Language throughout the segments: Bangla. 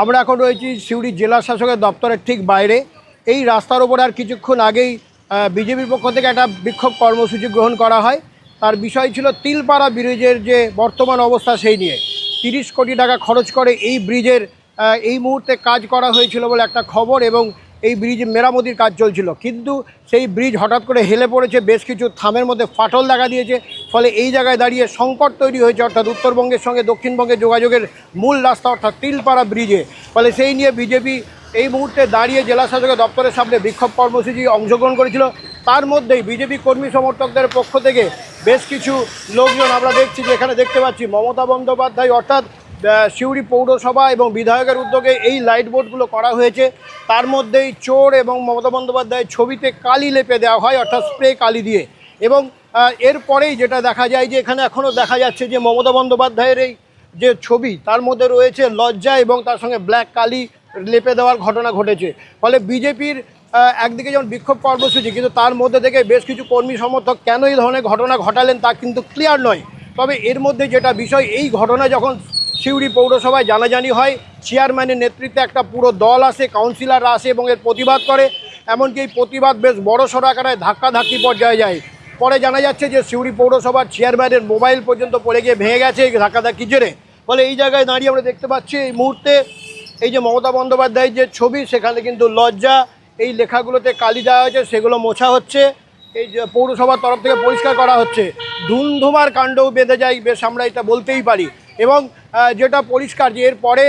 আমরা এখন রয়েছি সিউড়ি জেলা শাসকের দপ্তরের ঠিক বাইরে। এই রাস্তার ওপর আর কিছুক্ষণ আগেই বিজেপির পক্ষ থেকে একটা বিক্ষোভ কর্মসূচি গ্রহণ করা হয়। তার বিষয় ছিল তিলপাড়া ব্রিজের যে বর্তমান অবস্থা সেই নিয়ে। তিরিশ কোটি টাকা খরচ করে এই ব্রিজের এই মুহূর্তে কাজ করা হয়েছিল বলে একটা খবর এবং এই ব্রিজ মেরামতির কাজ চলছিল। কিন্তু সেই ব্রিজ হঠাৎ করে হেলে পড়েছে, বেশ কিছু থামের মধ্যে ফাটল দেখা দিয়েছে। ফলে এই জায়গায় দাঁড়িয়ে সংকট তৈরি হয়েছে, অর্থাৎ উত্তরবঙ্গের সঙ্গে দক্ষিণবঙ্গের যোগাযোগের মূল রাস্তা, অর্থাৎ তিলপাড়া ব্রিজে ফলে সেই নিয়ে বিজেপি এই মুহূর্তে দাঁড়িয়ে জেলা শাসকের দপ্তরের সামনে বিক্ষোভ কর্মসূচি অংশগ্রহণ করেছিল। তার মধ্যেই বিজেপি কর্মী সমর্থকদের পক্ষ থেকে বেশ কিছু লোকজন আমরা দেখছি যে এখানে দেখতে পাচ্ছি মমতা বন্দ্যোপাধ্যায়, অর্থাৎ সিউড়ি পৌরসভা এবং বিধায়কের উদ্যোগে এই লাইট বোর্ডগুলো করা হয়েছে। তার মধ্যেই চোর এবং মমতা বন্দ্যোপাধ্যায়ের ছবিতে কালি লেপে দেওয়া হয়, অর্থাৎ স্প্রে কালি দিয়ে। এবং এরপরেই যেটা দেখা যায় যে এখানে এখনও দেখা যাচ্ছে যে মমতা বন্দ্যোপাধ্যায়ের এই যে ছবি, তার মধ্যে রয়েছে লজ্জা এবং তার সঙ্গে ব্ল্যাক কালি লেপে দেওয়ার ঘটনা ঘটেছে। ফলে বিজেপির একদিকে যেমন বিক্ষোভ কর্মসূচি, কিন্তু তার মধ্যে থেকে বেশ কিছু কর্মী সমর্থক কেন এই ধরনের ঘটনা ঘটালেন তা কিন্তু ক্লিয়ার নয়। তবে এর মধ্যে যেটা বিষয়, এই ঘটনা যখন সিউড়ি পৌরসভায় জানাজানি হয়। চেয়ারম্যানের নেতৃত্বে একটা পুরো দল আসে কাউন্সিলররা আসে এবং এর প্রতিবাদ করে। এমনকি এই প্রতিবাদ বেশ বড় সড়ো আকারে ধাক্কাধাক্কি পর্যায়ে যায়। পরে জানা যাচ্ছে যে সিউড়ি পৌরসভার চেয়ারম্যানের মোবাইল পর্যন্ত পড়ে গিয়ে ভেঙে গেছে এই ধাক্কাধাক্কি জেরে। ফলে এই জায়গায় দাঁড়িয়ে আমরা দেখতে পাচ্ছি এই মুহূর্তে এই যে মমতা বন্দ্যোপাধ্যায়ের যে ছবি, সেখানে কিন্তু লজ্জা। এই লেখাগুলোতে কালি দেওয়া হয়েছে, সেগুলো মোছা হচ্ছে। এই যে পৌরসভার তরফ থেকে পরিষ্কার করা হচ্ছে। ধুমধুমার কাণ্ডও বেঁধে যায়, বেশ আমরা এটা বলতেই পারি। এবং যেটা পরিষ্কার যে এরপরে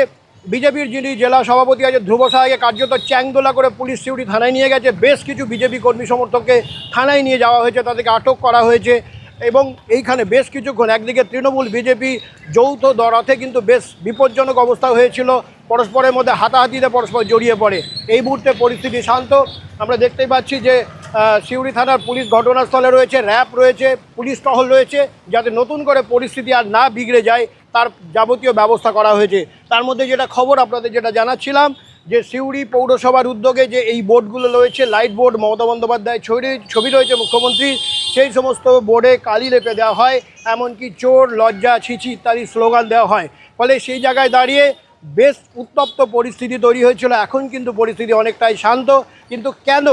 বিজেপির যিনি জেলা সভাপতি আছে ধ্রুব সাহাকে কার্যত চ্যাংদোলা করে পুলিশ সিউড়ি থানায় নিয়ে গেছে। বেশ কিছু বিজেপি কর্মী সমর্থককে থানায় নিয়ে যাওয়া হয়েছে, তাদেরকে আটক করা হয়েছে এবং এইখানে বেশ কিছুক্ষণ একদিকে তৃণমূল বিজেপি যৌথ দরাতে কিন্তু বেশ বিপজ্জনক অবস্থা হয়েছিল। পরস্পরের মধ্যে হাতাহাতিতে পরস্পর জড়িয়ে পড়ে। এই মুহূর্তে পরিস্থিতি শান্ত। আমরা দেখতেই পাচ্ছি যে সিউড়ি থানার পুলিশ ঘটনাস্থলে রয়েছে, র্যাব রয়েছে, পুলিশ টহল রয়েছে, যাতে নতুন করে পরিস্থিতি আর না বিগড়ে যায়, তার যাবতীয় ব্যবস্থা করা হয়েছে। তার মধ্যে যেটা খবর, আপনাদের যেটা জানাচ্ছিলাম, যে সিউড়ি পৌরসভার উদ্যোগে যে এই বোর্ডগুলো রয়েছে, লাইট বোর্ড, মমতা বন্দ্যোপাধ্যায় ছবি ছবি রয়েছে মুখ্যমন্ত্রী, সেই সমস্ত বোর্ডে কালি লেপে দেওয়া হয়, এমনকি চোর, লজ্জা, ছিচি ইত্যাদি স্লোগান দেওয়া হয়। ফলে সেই জায়গায় দাঁড়িয়ে বেশ উত্তপ্ত পরিস্থিতি তৈরি হয়েছিল। এখন কিন্তু পরিস্থিতি অনেকটাই শান্ত। কিন্তু কেন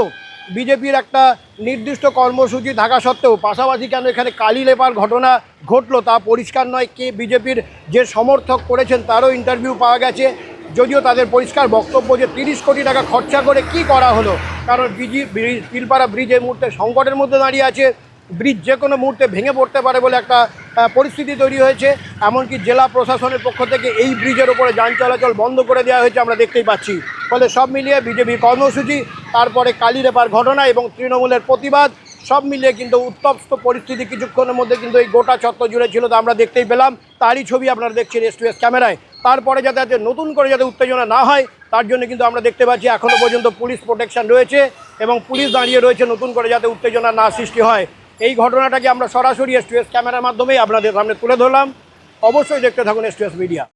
বিজেপির একটা নির্দিষ্ট কর্মসূচি থাকা সত্ত্বেও, পাশাপাশি কেন এখানে কালি লেপার ঘটনা ঘটলো তা পরিষ্কার নয়। কে বিজেপির যে সমর্থক করেছেন তারও ইন্টারভিউ পাওয়া গেছে। যদিও তাদের পরিষ্কার বক্তব্য যে তিরিশ কোটি টাকা খরচা করে কি করা হলো, কারণ বিজি তিলপাড়া ব্রিজ এই মুহূর্তে সংকটের মধ্যে দাঁড়িয়ে আছে। ব্রিজ যে কোনো মুহূর্তে ভেঙে পড়তে পারে বলে একটা পরিস্থিতি তৈরি হয়েছে। এমনকি জেলা প্রশাসনের পক্ষ থেকে এই ব্রিজের ওপরে যান চলাচল বন্ধ করে দেওয়া হয়েছে আমরা দেখতেই পাচ্ছি। ফলে সব মিলিয়ে বিজেপির কর্মসূচি, তারপরে কালিরেপার ঘটনা এবং তৃণমূলের প্রতিবাদ, সব মিলিয়ে কিন্তু উত্তপ্ত পরিস্থিতি কিছুক্ষণের মধ্যে কিন্তু এই গোটা চত্বর জুড়ে ছিল তা আমরা দেখতেই পেলাম। তারই ছবি আপনারা দেখছেন এস টু এস ক্যামেরায়। তারপরে যাতে যাতে নতুন করে যাতে উত্তেজনা না হয়, তার জন্য কিন্তু আমরা দেখতে পাচ্ছি এখনও পর্যন্ত পুলিশ প্রোটেকশন রয়েছে এবং পুলিশ দাঁড়িয়ে রয়েছে নতুন করে যাতে উত্তেজনা না সৃষ্টি হয়। এই ঘটনাটাকে আমরা সরাসরি এস ক্যামেরার মাধ্যমেই আপনাদের সামনে তুলে ধরলাম। অবশ্যই দেখতে থাকুন এস মিডিয়া